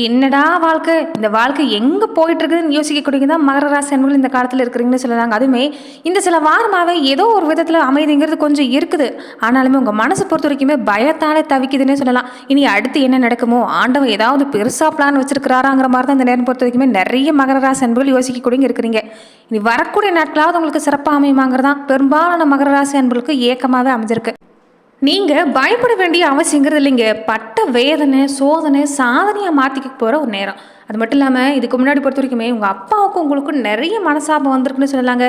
என்னடா வாழ்க்கை? இந்த வாழ்க்கை எங்கே போயிட்டு இருக்குதுன்னு யோசிக்கக்கூடியது தான் மகர ராசி அன்பர்கள் இந்த காலத்தில் இருக்கிறீங்கன்னு சொல்லுறாங்க. அதுவுமே இந்த சில வாரமாகவே ஏதோ ஒரு விதத்தில் அமைதிங்கிறது கொஞ்சம் இருக்குது. ஆனாலுமே உங்கள் மனசை பொறுத்த வரைக்குமே பயத்தாலே தவிக்குதுன்னே சொல்லலாம். இனி அடுத்து என்ன நடக்குமோ? ஆண்டவன் ஏதாவது பெருசாக பிளான் வச்சிருக்கிறாராங்கிற மாதிரி தான் இந்த நேரம் பொறுத்த வரைக்குமே நிறைய மகர ராசி அன்புகள் யோசிக்கக்கூடிய இருக்கிறீங்க. இனி வரக்கூடிய நாட்களாவது உங்களுக்கு சிறப்பாக அமையுமாங்கிறதான் பெரும்பாலான மகர ராசி அன்புகளுக்கு ஏக்கமாகவே அமைஞ்சிருக்கு. நீங்கள் பயப்பட வேண்டிய அவசியங்கிறது இல்லைங்க. பட்ட வேதனை சோதனை சாதனையாக மாற்றிக்க போகிற ஒரு நேரம். அது மட்டும் இல்லாமல் இதுக்கு முன்னாடி பொறுத்த வரைக்குமே உங்கள் அப்பாவுக்கும் உங்களுக்கும் நிறைய மனசாபம் வந்திருக்குன்னு சொல்லலாங்க.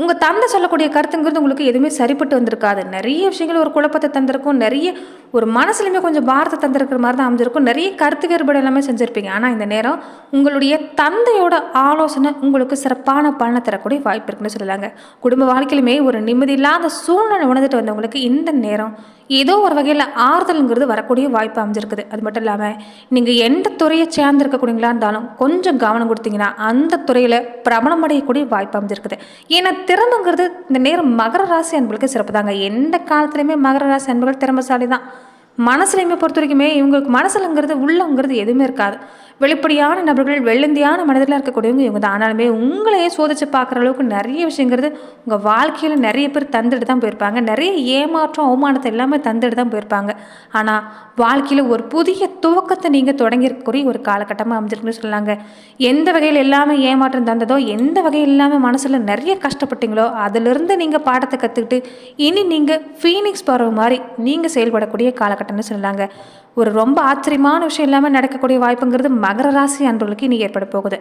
உங்கள் தந்தை சொல்லக்கூடிய கருத்துங்கிறது உங்களுக்கு எதுவுமே சரிப்பட்டு வந்திருக்காது. நிறைய விஷயங்கள் ஒரு குழப்பத்தை தந்திருக்கும். நிறைய ஒரு மனசுலையுமே கொஞ்சம் பாரத்தை தந்திருக்கிற மாதிரி தான் அமைஞ்சிருக்கும். நிறைய கருத்து வேறுபாடு எல்லாமே செஞ்சுருப்பீங்க. ஆனால் இந்த நேரம் உங்களுடைய தந்தையோட ஆலோசனை உங்களுக்கு சிறப்பான பலனை தரக்கூடிய வாய்ப்பு இருக்குன்னு சொல்லலாங்க. குடும்ப வாழ்க்கையிலுமே ஒரு நிம்மதி இல்லாத சூழ்நிலை உணர்ந்துட்டு வந்தவங்களுக்கு இந்த நேரம் ஏதோ ஒரு வகையில் ஆறுதலுங்கிறது வரக்கூடிய வாய்ப்பு அமைஞ்சிருக்குது. அது மட்டும் இல்லாமல் நீங்கள் எந்த துறையை சேர்ந்துருக்கக்கூடியங்களா இருந்தாலும் கொஞ்சம் கவனம் கொடுத்தீங்கன்னா அந்த துறையில் பிரபலம் அடையக்கூடிய வாய்ப்பு அமைஞ்சிருக்குது. ஏன்னா திறமைங்கிறது இந்த நேரம் மகர ராசி அன்புகளுக்கு சிறப்பு தாங்க எந்த காலத்துலையுமே மகர ராசி அன்புகள் திறமைசாலி தான் மனசுலையுமே பொறுத்த வரைக்குமே இவங்களுக்கு மனசுலங்கிறது உள்ளங்கிறது எதுவுமே இருக்காது. வெளிப்படையான நபர்கள் வெள்ளந்தியான மனதில் இருக்கக்கூடியவங்க இவங்க தான் ஆனாலுமே உங்களையே சோதிச்சு பார்க்குற அளவுக்கு நிறைய விஷயங்கிறது உங்கள் வாழ்க்கையில் நிறைய பேர் தந்துட்டு தான் போயிருப்பாங்க. நிறைய ஏமாற்றம் அவமானத்தை எல்லாமே தந்துட்டு தான் போயிருப்பாங்க. ஆனால் வாழ்க்கையில் ஒரு புதிய துவக்கத்தை நீங்கள் தொடங்கியிருக்கக்கூடிய ஒரு காலகட்டமாக அமைஞ்சிருக்குன்னு சொல்லலாங்க எந்த வகையில் எல்லாமே ஏமாற்றம் தந்ததோ எந்த வகையில் இல்லாமல் மனசில் நிறைய கஷ்டப்பட்டீங்களோ அதிலிருந்து நீங்கள் பாடத்தை கற்றுக்கிட்டு இனி நீங்கள் ஃபீனிக்ஸ் பறவை மாதிரி நீங்கள் செயல்படக்கூடிய காலகட்டம் காலகட்டம்னு சொல்லலாங்க ஒரு ரொம்ப ஆச்சரியமான விஷயம் இல்லாமல் நடக்கக்கூடிய வாய்ப்புங்கிறது மகர ராசி அன்பர்களுக்கு இனி ஏற்பட போகுது.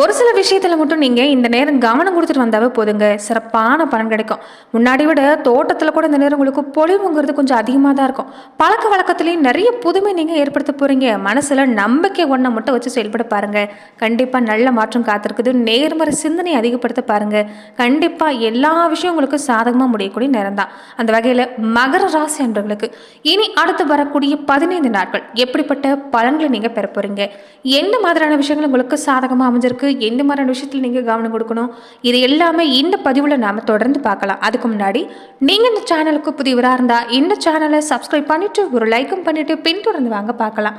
ஒரு சில விஷயத்தில் மட்டும் நீங்கள் இந்த நேரம் கவனம் கொடுத்துட்டு வந்தாவே போதுங்க. சிறப்பான பலன் கிடைக்கும். முன்னாடி விட தோட்டத்தில் கூட இந்த நேரம் உங்களுக்கு பொலிவுங்கிறது கொஞ்சம் அதிகமாக தான் இருக்கும். பழக்க வழக்கத்துலேயும் நிறைய புதுமை நீங்கள் ஏற்படுத்த போகிறீங்க மனசில் நம்பிக்கை ஒன்றை மட்டும் வச்சு செயல்பட பாருங்கள் கண்டிப்பாக நல்ல மாற்றம் காத்திருக்குது. நேர்மறை சிந்தனை அதிகப்படுத்த பாருங்கள் கண்டிப்பாக எல்லா விஷயம் உங்களுக்கு சாதகமாக முடியக்கூடிய நேரம் தான். அந்த வகையில் மகர ராசி அன்பர்களுக்கு இனி அடுத்து வரக்கூடிய பதினைந்து நாட்கள் எப்படிப்பட்ட பலன்களை நீங்கள் பெற போகிறீங்க எந்த மாதிரியான விஷயங்கள் உங்களுக்கு சாதகமாக அமைஞ்சிருக்கு? எந்த மாதிரியான விஷயத்தில் நீங்கள் கவனம் கொடுக்கணும்? இது எல்லாமே இந்த பதிவில் நாம் தொடர்ந்து பார்க்கலாம். அதுக்கு முன்னாடி நீங்கள் இந்த சேனலுக்கு புதியவராக இருந்தால் இந்த சேனலை சப்ஸ்கிரைப் பண்ணிவிட்டு ஒரு லைக்கும் பண்ணிவிட்டு பின்தொடர்ந்து வாங்க பார்க்கலாம்.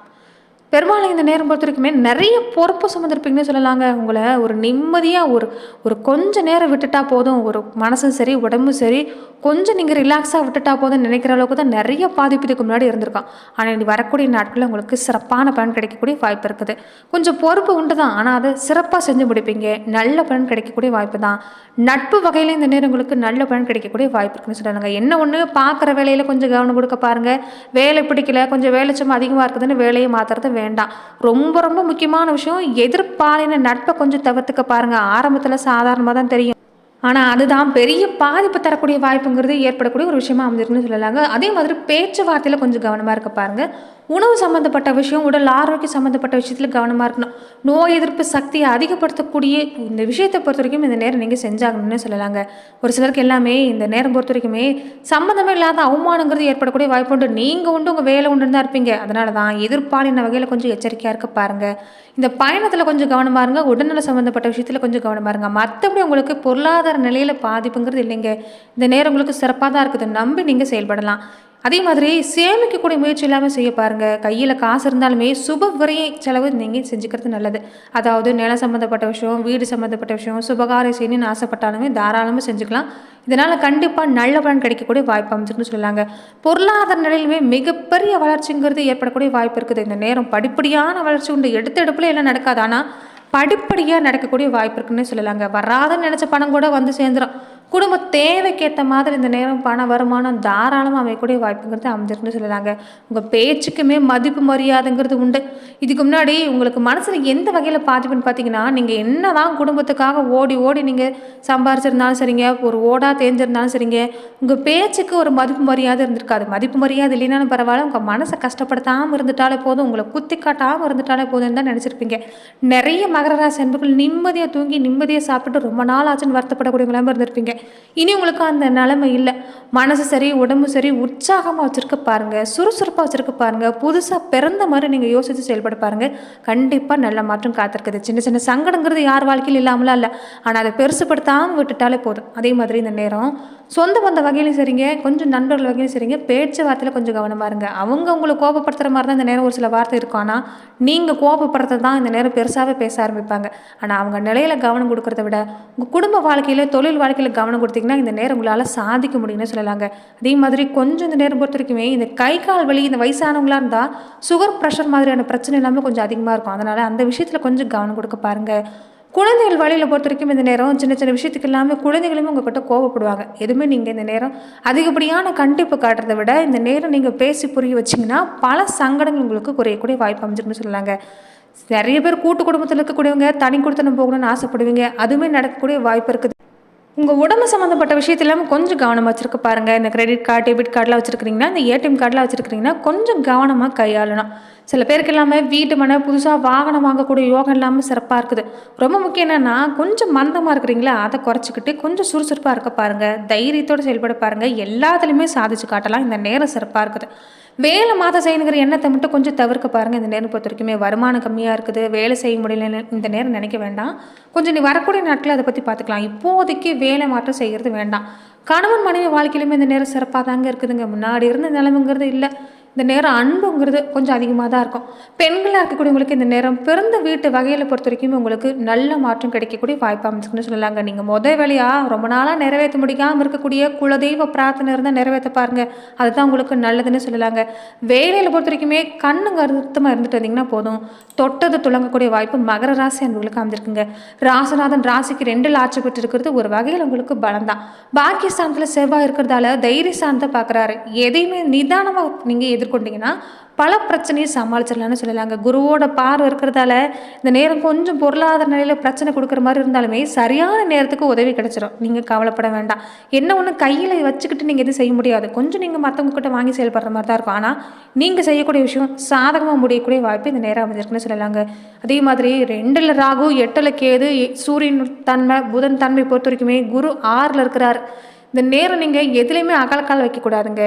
பெரும்பாலும் இந்த நேரம் பொறுத்த வரைக்குமே நிறைய பொறுப்பு சுமந்திருப்பீங்கன்னு சொல்லலாங்க. உங்களை ஒரு நிம்மதியாக ஒரு ஒரு கொஞ்சம் நேரம் விட்டுட்டா போதும். ஒரு மனசும் சரி உடம்பும் சரி கொஞ்சம் நீங்கள் ரிலாக்ஸாக விட்டுட்டா போதும்னு நினைக்கிற அளவுக்கு தான் நிறைய பாதிப்பு இதுக்கு முன்னாடி இருந்திருக்கான். ஆனால் இனி வரக்கூடிய நாட்களில் உங்களுக்கு சிறப்பான பலன் கிடைக்கக்கூடிய வாய்ப்பு இருக்குது. கொஞ்சம் பொறுப்பு உண்டு தான் ஆனால் அதை சிறப்பாக செஞ்சு முடிப்பீங்க. நல்ல பலன் கிடைக்கக்கூடிய வாய்ப்பு தான். நட்பு வகையில் இந்த நேரம் உங்களுக்கு நல்ல பலன் கிடைக்கக்கூடிய வாய்ப்பு இருக்குன்னு சொல்லலாங்க. என்ன ஒன்று பார்க்குற வேலையில் கொஞ்சம் கவனம் கொடுக்க பாருங்கள் வேலை பிடிக்கல கொஞ்சம் வேலை சும்மா அதிகமாக இருக்குதுன்னு வேலையை மாற்றுறது வேண்டாம். ரொம்ப ரொம்ப முக்கியமான விஷயம் எதிர்பாலின நட்பை கொஞ்சம் தவிர்த்துக்க பாருங்கள் ஆரம்பத்தில் சாதாரணமாக தான் தெரியும். ஆனால் அதுதான் பெரிய பாதிப்பு தரக்கூடிய வாய்ப்புங்கிறது ஏற்படக்கூடிய ஒரு விஷயமா அமைஞ்சிருக்குன்னு சொல்லலாங்க. அதே மாதிரி பேச்சுவார்த்தையில் கொஞ்சம் கவனமாக இருக்க பாருங்கள் உணவு சம்மந்தப்பட்ட விஷயம் உடல் ஆரோக்கியம் சம்மந்தப்பட்ட விஷயத்தில் கவனமாக இருக்கணும். நோய் எதிர்ப்பு சக்தியை அதிகப்படுத்தக்கூடிய இந்த விஷயத்தை பொறுத்த வரைக்கும் இந்த நேரம் நீங்கள் செஞ்சாகணும்னு சொல்லலாங்க. ஒரு சிலருக்கு எல்லாமே இந்த நேரம் பொறுத்த வரைக்குமே சம்மந்தமே இல்லாத அவமானங்கிறது ஏற்படக்கூடிய வாய்ப்பு உண்டு. நீங்கள் உண்டு உங்கள் வேலை உண்டு தான் இருப்பீங்க. அதனால தான் எதிர்பாலின வகையில் கொஞ்சம் எச்சரிக்கையாக இருக்க பாருங்கள் இந்த பயணத்தில் கொஞ்சம் கவனமாக இருங்க. உடல்நல சம்மந்தப்பட்ட விஷயத்தில் கொஞ்சம் கவனமாக இருங்க. மற்றபடி உங்களுக்கு பொருளாதார நிலையில் பாதிப்புங்கிறது இல்லைங்க. இந்த நேரம் உங்களுக்கு சிறப்பாக தான் இருக்குது. நம்பி நீங்கள் செயல்படலாம். அதே மாதிரி சேமிக்கக்கூடிய முயற்சி இல்லாமல் செய்ய பாருங்கள் கையில் காசு இருந்தாலுமே சுப விரைய செலவு நீங்கள் செஞ்சுக்கிறது நல்லது. அதாவது நிலம் சம்மந்தப்பட்ட விஷயம் வீடு சம்மந்தப்பட்ட விஷயம் சுபகாரம் செய்யணும்னு ஆசைப்பட்டாலுமே தாராளமாக செஞ்சுக்கலாம். இதனால் கண்டிப்பாக நல்ல பலன் கிடைக்கக்கூடிய வாய்ப்பு அமைச்சிருக்குன்னு சொல்லலாங்க பொருளாதார நிலையிலுமே மிகப்பெரிய வளர்ச்சிங்கிறது ஏற்படக்கூடிய வாய்ப்பு இருக்குது. இந்த நேரம் படிப்படியான வளர்ச்சி உண்டு. எடுத்த எடுப்பில் எல்லாம் நடக்காது. ஆனால் படிப்படியாக நடக்கக்கூடிய வாய்ப்பு இருக்குன்னு சொல்லலாங்க. வராதுன்னு நினச்ச பணம் கூட வந்து சேர்ந்துடும் குடும்ப தேவைக்கேற்ற மாதிரி இந்த நேரம் பண வருமானம் தாராளமாக அமையக்கூடிய வாய்ப்புங்கிறது அமைஞ்சிருக்குன்னு சொல்லலாங்க. உங்கள் பேச்சுக்குமே மதிப்பு மரியாதைங்கிறது உண்டு. இதுக்கு முன்னாடி உங்களுக்கு மனசில் எந்த வகையில் பாதிப்புன்னு பார்த்தீங்கன்னா நீங்கள் என்ன தான் குடும்பத்துக்காக ஓடி ஓடி நீங்கள் சம்பாரிச்சிருந்தாலும் சரிங்க ஒரு ஓடாக தேர்ந்திருந்தாலும் சரிங்க உங்கள் பேச்சுக்கு ஒரு மதிப்பு மரியாதை இருந்திருக்காது மதிப்பு மரியாதை இல்லைனாலும் பரவாயில்ல உங்கள் மனசை கஷ்டப்படுத்தாமல் இருந்துட்டாலே போதும் உங்களை குத்தி காட்டாமல் இருந்துட்டாலே போதும்னு தான் நினச்சிருப்பீங்க. நிறைய மகர ராசி நிம்மதியாக தூங்கி நிம்மதியாக சாப்பிட்டு ரொம்ப நாள் ஆச்சுன்னு வருத்தப்படக்கூடிய இருந்திருப்பீங்க. இனி உங்களுக்கு அந்த நிலைமை இல்லை. மனசு சரி உடம்பு சரி உற்சாகமாக வச்சுருக்க பாருங்கள் சுறுசுறுப்பாக வச்சுருக்க பாருங்கள் புதுசாக பிறந்த மாதிரி நீங்கள் யோசித்து செயல்பட பாருங்கள் கண்டிப்பாக நல்ல மாற்றம் காத்திருக்குது. சின்ன சின்ன சங்கடங்கிறது யார் வாழ்க்கையில் இல்லாமலாம் இல்லை. ஆனால் அதை பெருசுப்படுத்தாமல் விட்டுட்டாலே போதும். அதே மாதிரி இந்த நேரம். சொந்த வந்த வகையிலும் சரிங்க கொஞ்சம் நண்பர்கள் வகையிலும் சரிங்க பேச்சு வார்த்தையில் கொஞ்சம் கவனமாக இருங்க. அவங்க உங்களை கோபப்படுத்துகிற மாதிரி தான் இந்த நேரம் ஒரு சில வார்த்தை இருக்கும். ஆனால் நீங்கள் கோபப்படுறது தான் இந்த நேரம் பெருசாகவே பேச ஆரம்பிப்பாங்க. ஆனால் அவங்க நிலையில் கவனம் கொடுக்கறத விட உங்கள் குடும்ப வாழ்க்கையில் தொழில் வாழ்க்கையில் கவனம் கவனம் கொடுத்தீங்கன்னா இந்த நேரம் உங்களால் சாதிக்க முடியும்னு சொல்லலாங்க. அதே மாதிரி கொஞ்சம் இந்த நேரம் பொறுத்த வரைக்குமே இந்த கை கால் வலி இந்த வயசானவங்களா இருந்தால் சுகர் ப்ரெஷர் மாதிரியான பிரச்சனை எல்லாமே கொஞ்சம் அதிகமாக இருக்கும். அதனால் அந்த விஷயத்தில் கொஞ்சம் கவனம் கொடுக்க பாருங்கள் குழந்தைகள் வழியில் பொறுத்த வரைக்கும் இந்த நேரம் சின்ன சின்ன விஷயத்துக்கு எல்லாமே குழந்தைகளுமே உங்ககிட்ட கோவப்படுவாங்க. எதுவுமே நீங்கள் இந்த நேரம் அதிகப்படியான கண்டிப்பு காட்டுறதை விட இந்த நேரம் நீங்கள் பேசி புரிய வச்சிங்கன்னா பல சங்கடங்கள் உங்களுக்கு குறையக்கூடிய வாய்ப்பு அமைஞ்சிருக்குன்னு சொல்லலாங்க. நிறைய பேர் கூட்டு குடும்பத்தில் இருக்கக்கூடியவங்க தனி கொடுத்தனம் போகணும்னு ஆசைப்படுவீங்க. அதுவுமே நடக்கக்கூடிய வாய்ப்பு இருக்குது. உங்கள் உடம்பு சம்மந்தப்பட்ட விஷயத்துல இல்லாமல் கொஞ்சம் கவனமாக வச்சுருக்க பாருங்கள் இந்த கிரெடிட் கார்டு டெபிட் கார்டெலாம் வச்சுருக்கிறீங்கன்னா இந்த ஏடிஎம் கார்டெலாம் வச்சுருக்கிறீங்கன்னா கொஞ்சம் கவனமாக கையாளணும். சில பேருக்கு எல்லாமே வீட்டு மனை புதுசாக வாகனம் வாங்கக்கூடிய யோகம் இல்லாமல் சிறப்பாக இருக்குது. ரொம்ப முக்கியம் என்னென்னா கொஞ்சம் மந்தமாக இருக்கிறீங்களா அதை குறைச்சிக்கிட்டு கொஞ்சம் சுறுசுறுப்பாக இருக்க பாருங்கள் தைரியத்தோடு செயல்பட பாருங்கள் எல்லாத்துலேயுமே சாதிச்சு காட்டலாம். இந்த நேரம் சிறப்பாக இருக்குது. வேலை மாதம் செய்யணுங்கிற எண்ணத்தை மட்டும் கொஞ்சம் தவிர்க்க பாருங்கள் இந்த நேரம் பொறுத்த வரைக்குமே வருமானம் கம்மியாக இருக்குது. வேலை செய்ய முடியல இந்த நேரம் நினைக்க வேண்டாம். கொஞ்சம் நீ வரக்கூடிய நாட்களில் அதை பற்றி பார்த்துக்கலாம். இப்போதைக்கு வேலை மாற்றம் செய்கிறது வேண்டாம். கணவன் மனைவி வாழ்க்கையிலுமே இந்த நேரம் சிறப்பாக தாங்க இருக்குதுங்க. முன்னாடி இருந்த நிலமைங்கிறது இல்லை. இந்த நேரம் அன்புங்கிறது கொஞ்சம் அதிகமாக தான் இருக்கும். பெண்களாக இருக்கக்கூடியவங்களுக்கு இந்த நேரம் பிறந்த வீட்டு வகையில் பொறுத்த வரைக்கும் உங்களுக்கு நல்ல மாற்றம் கிடைக்கக்கூடிய வாய்ப்பு அமைச்சுக்குன்னு சொல்லலாங்க. நீங்கள் முத வேலையாக ரொம்ப நாளாக நிறைவேற்ற முடியாமல் இருக்கக்கூடிய குலதெய்வ பிரார்த்தனை இருந்தால் நிறைவேற்ற பாருங்கள் அதுதான் உங்களுக்கு நல்லதுன்னு சொல்லலாங்க. வேலையில் பொறுத்த வரைக்குமே கண்ணுங்க அருத்தமாக இருந்துட்டு வந்தீங்கன்னா போதும். தொட்டது துளங்கக்கூடிய வாய்ப்பு மகர ராசி அன்புகளுக்கு அமைஞ்சிருக்குங்க. ராசநாதன் ராசிக்கு ரெண்டு ஆட்சி பெற்று இருக்கிறது ஒரு வகையில் உங்களுக்கு பலம் தான் பாக்கிய ஸ்தானத்தில் செவ்வாய் இருக்கிறதால தைரிய ஸ்தானத்தை பார்க்குறாரு. எதையுமே நிதானமாக நீங்கள் எதிர்கொண்டீங்கன்னா பல பிரச்சனையை சமாளிச்சிடலாம்னு சொல்லலாங்க. குருவோட பார்வை இருக்கிறதால இந்த நேரம் கொஞ்சம் பொருளாதார நிலையில் பிரச்சனை கொடுக்குற மாதிரி இருந்தாலுமே சரியான நேரத்துக்கு உதவி கிடைச்சிடும் நீங்கள் கவலைப்பட வேண்டாம். என்ன ஒன்று கையில் வச்சுக்கிட்டு நீங்கள் எதுவும் செய்ய முடியாது. கொஞ்சம் நீங்கள் மற்றவங்க கிட்ட வாங்கி செயல்படுற மாதிரி தான் இருக்கும். ஆனால் நீங்கள் செய்யக்கூடிய விஷயம் சாதகமாக முடியக்கூடிய வாய்ப்பு இந்த நேரம் அமைஞ்சிருக்குன்னு சொல்லலாங்க. அதே மாதிரி ரெண்டில் ராகு எட்டில் கேது சூரியன் தன்மை புதன் தன்மை பொறுத்த வரைக்குமே குரு ஆறில் இருக்கிறார். இந்த நேரம் நீங்கள் எதுலேயுமே அகலக்கால் வைக்கக்கூடாதுங்க.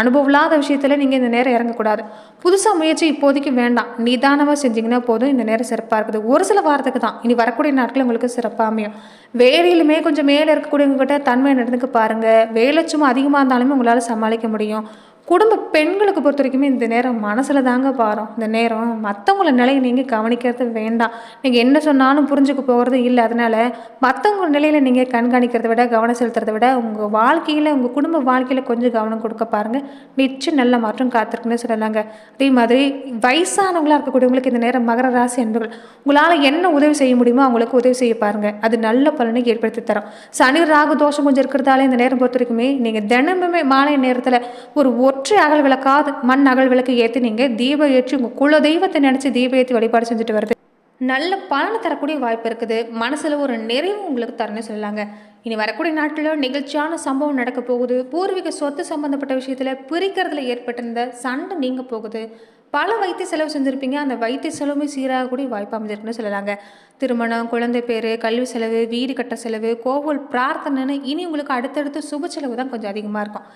அனுபவம் இல்லாத விஷயத்தில் நீங்கள் இந்த நேரம் இறங்கக்கூடாது. புதுசாக முயற்சி இப்போதைக்கு வேண்டாம். நிதானமாக செஞ்சீங்கன்னா போதும் இந்த நேரம் சிறப்பாக இருக்குது. ஒரு சில வாரத்துக்கு தான். இனி வரக்கூடிய நாட்கள் உங்களுக்கு சிறப்பாக அமையும். வேலையிலுமே கொஞ்சம் மேலே இருக்கக்கூடியவங்ககிட்ட தன்மை நடந்துக்க பாருங்கள் வேலை சும்மா அதிகமாக இருந்தாலுமே உங்களால் சமாளிக்க முடியும். குடும்ப பெண்களுக்கு பொறுத்த வரைக்குமே இந்த நேரம் மனசில் தாங்க பாரம். இந்த நேரம் மற்றவங்கள நிலையை நீங்கள் கவனிக்கிறது வேண்டாம். நீங்கள் என்ன சொன்னாலும் புரிஞ்சுக்க போகிறது இல்லை. அதனால் மற்றவங்க நிலையில் நீங்கள் கண்காணிக்கிறத விட கவனம் செலுத்துறதை விட உங்கள் வாழ்க்கையில் உங்கள் குடும்ப வாழ்க்கையில் கொஞ்சம் கவனம் கொடுக்க பாருங்கள் நிச்சயம் நல்ல மாற்றம் காத்திருக்குன்னு சொல்லலாங்க. அதே மாதிரி வயசானவங்களாக இருக்கக்கூடியவங்களுக்கு இந்த நேரம் மகர ராசி அன்புகள் உங்களால் என்ன உதவி செய்ய முடியுமோ அவங்களுக்கு உதவி செய்ய பாருங்கள் அது நல்ல பலனை ஏற்படுத்தி தரும். சனி ராகு தோஷம் கொஞ்சம் இருக்கிறதால இந்த நேரம் பொறுத்த வரைக்குமே நீங்கள் தினமுமே மாலை நேரத்தில் ஒரு ஒற்றை அகல் விளக்காது மண் அகல் விளக்கு ஏற்றி நீங்கள் தீபம் ஏற்றி உங்கள் குல தெய்வத்தை நினச்சி தீபம் ஏற்றி வழிபாடு செஞ்சுட்டு வருது நல்ல பலனை தரக்கூடிய வாய்ப்பு இருக்குது. மனசில் ஒரு நிறைவு உங்களுக்கு தரணும்னு சொல்லலாங்க. இனி வரக்கூடிய நாட்களில் நிகழ்ச்சியான சம்பவம் நடக்க போகுது. பூர்வீக சொத்து சம்பந்தப்பட்ட விஷயத்தில் பிரிக்கிறதுல ஏற்பட்டிருந்த சண்டை நீங்க போகுது. பல வைத்திய செலவு செஞ்சுருப்பீங்க. அந்த வைத்திய செலவுமே சீராகக்கூடிய வாய்ப்பு அமைஞ்சிருக்குன்னு சொல்லலாங்க. திருமணம் குழந்தை பேர் கல்வி செலவு வீடு கட்ட செலவு கோவில் பிரார்த்தனைன்னு இனி உங்களுக்கு அடுத்தடுத்து சுப செலவு தான் கொஞ்சம் அதிகமாக இருக்கும்.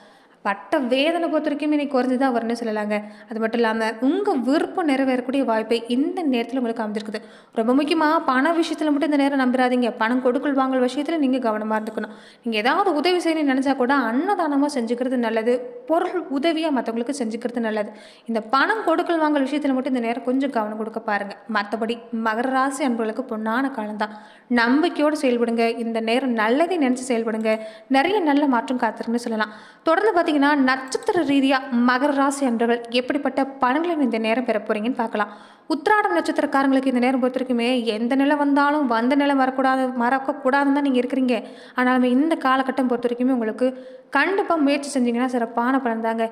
பட்ட வேதனை பொறுத்த வரைக்கும் இன்னைக்கு குறைஞ்சி தான் வரும்னு சொல்லலாங்க. அது மட்டும் இல்லாமல் உங்கள் விருப்பம் நிறைவேறக்கூடிய வாய்ப்பை இந்த நேரத்தில் உங்களுக்கு அமைஞ்சிருக்குது. ரொம்ப முக்கியமாக பண விஷயத்தில் மட்டும் இந்த நேரம் நம்பிடாதீங்க பணம் கொடுக்கல் வாங்கல் விஷயத்தில் நீங்கள் கவனமாக இருந்துக்கணும். நீங்கள் ஏதாவது உதவி செய்யணும்னு நினச்சா கூட அன்னதானமாக செஞ்சுக்கிறது நல்லது. பொருள் உதவியாக மற்றவங்களுக்கு செஞ்சுக்கிறது நல்லது. இந்த பணம் கொடுக்கல் வாங்கல் விஷயத்தில் மட்டும் இந்த நேரம் கொஞ்சம் கவனம் கொடுக்க பாருங்கள் மற்றபடி மகர ராசி அன்பர்களுக்கு பொன்னான காலம்தான். நம்பிக்கையோடு செயல்படுங்க. இந்த நேரம் நல்லதை நினச்சி செயல்படுங்க. நிறைய நல்ல மாற்றம் காத்திருக்குன்னு சொல்லலாம். தொடர்ந்து பார்த்தீங்கன்னா நட்சத்திர ரீதியாக மகர ராசி அன்பர்கள் எப்படிப்பட்ட பணங்களை இந்த நேரம் பெற போகிறீங்கன்னு பார்க்கலாம். உத்திராடம் நட்சத்திரக்காரங்களுக்கு இந்த நேரம் பொறுத்த வரைக்குமே எந்த நிலை வந்தாலும் வந்த நிலை வரக்கூடாது மறக்கக்கூடாதுன்னு தான் நீங்கள் இருக்கிறீங்க. ஆனாலுமே இந்த காலகட்டம் பொறுத்த வரைக்குமே உங்களுக்கு கண்டிப்பாக முயற்சி செஞ்சீங்கன்னா சிறப்பான பலன் தாங்க.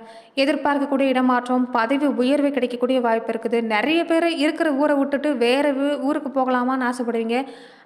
எதிர்பார்க்கக்கூடிய இடமாற்றம் பதவி உயர்வு கிடைக்கக்கூடிய வாய்ப்பு இருக்குது. நிறைய பேர் இருக்கிற ஊரை விட்டுட்டு வேறு ஊருக்கு போகலாமான்னு ஆசைப்படுவீங்க.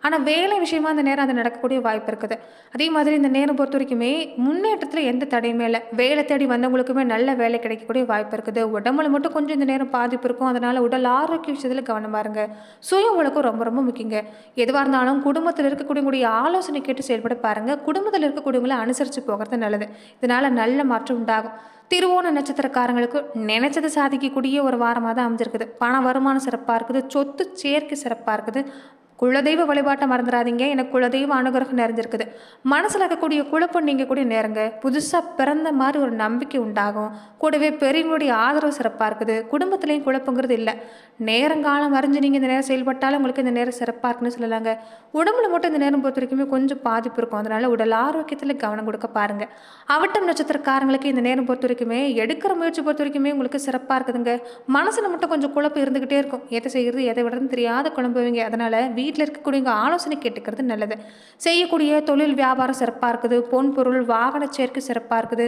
ஆனால் வேலை விஷயமா அந்த நேரம் அது நடக்கக்கூடிய வாய்ப்பு இருக்குது. அதே மாதிரி இந்த நேரம் பொறுத்த வரைக்குமே முன்னேற்றத்தில் எந்த தடையுமே இல்லை. வேலை தேடி வந்தவங்களுக்குமே நல்ல வேலை கிடைக்கக்கூடிய வாய்ப்பு இருக்குது. உடம்புல மட்டும் கொஞ்சம் இந்த நேரம் பாதிப்பு இருக்கும். அதனால் உடல் ஆரோக்கிய விஷயத்தில் கவனம் பாருங்க சுய உலகம் ரொம்ப ரொம்ப முக்கியங்க. எதுவாக இருந்தாலும் குடும்பத்தில் இருக்கக்கூடிய ஆலோசனை கேட்டு செயல்பட பாருங்கள் குடும்பத்தில் இருக்கக்கூடியவங்களை அனுசரித்து போகிறது நல்லது. இதனால் நல்ல மாற்றம் உண்டாகும். திருவோண நட்சத்திரக்காரங்களுக்கு நினைச்சதை சாதிக்கக்கூடிய ஒரு வாரமாக தான் அமைஞ்சிருக்குது. பண வருமானம் சிறப்பாக இருக்குது. சொத்து சேர்க்கை சிறப்பாக இருக்குது. குலதெய்வ வழிபாட்டை மறந்துடாதீங்க எனக்கு குலதெய்வ அனுகிரகம் நிறைஞ்சிருக்குது. மனசில் இருக்கக்கூடிய குழப்பம் நீங்கள் கூட நேரங்க. புதுசாக பிறந்த மாதிரி ஒரு நம்பிக்கை உண்டாகும். கூடவே பெரியவங்களுடைய ஆதரவு சிறப்பாக இருக்குது. குடும்பத்துலேயும் குழப்பங்கிறது இல்லை. நேரங்காலம் அறிஞ்சு நீங்கள் இந்த நேரம் செயல்பட்டாலும் உங்களுக்கு இந்த நேரம் சிறப்பாக இருக்குன்னு சொல்லலாங்க. உடம்புல மட்டும் இந்த நேரம் பொறுத்த வரைக்குமே கொஞ்சம் பாதிப்பு இருக்கும். அதனால் உடல் ஆரோக்கியத்தில் கவனம் கொடுக்க பாருங்கள் அவட்டம் நட்சத்திரக்காரங்களுக்கு இந்த நேரம் பொறுத்த வரைக்குமே எடுக்கிற முயற்சி பொறுத்த வரைக்குமே உங்களுக்கு சிறப்பாக இருக்குதுங்க. மனசில் மட்டும் கொஞ்சம் குழப்பம் இருந்துக்கிட்டே இருக்கும். எதை செய்கிறது எதை விடுறதுன்னு தெரியாத குழம்புவீங்க. அதனால் வீட்டில் இருக்கக்கூடியவங்க ஆலோசனை கேட்டுக்கிறது நல்லது. செய்யக்கூடிய தொழில் வியாபாரம் சிறப்பாக இருக்குது. பொன் பொருள் வாகன சேர்க்கை சிறப்பாக இருக்குது.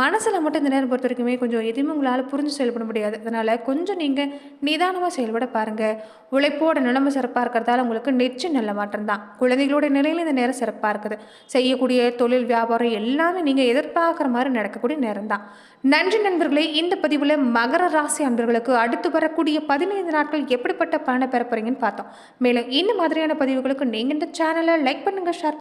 மனசில் மட்டும் இந்த நேரம் பொறுத்த வரைக்குமே கொஞ்சம் எதுவுமே உங்களால் புரிஞ்சு செயல்பட முடியாது. அதனால் கொஞ்சம் நீங்கள் நிதானமாக செயல்பட பாருங்கள் உழைப்போட நிலைமை சிறப்பாக இருக்கிறதால உங்களுக்கு நிச்சயம் நல்ல மாற்றம் தான். குழந்தைகளோட நிலையில் இந்த நேரம் சிறப்பாக இருக்குது. செய்யக்கூடிய தொழில் வியாபாரம் எல்லாமே நீங்கள் எதிர்பார்க்குற மாதிரி நடக்கக்கூடிய நேரம் தான். நன்றி நண்பர்களே இந்த பதிவில் மகர ராசி அன்பர்களுக்கு அடுத்து வரக்கூடிய பதினைந்து நாட்கள் எப்படிப்பட்ட பலனை பெற போறீங்கன்னு பார்த்தோம். மேலும் இன்னும் மாதிரியான பதிவுகளுக்கு நீங்கள் இந்த சேனலை லைக் பண்ணுங்கள் ஷேர்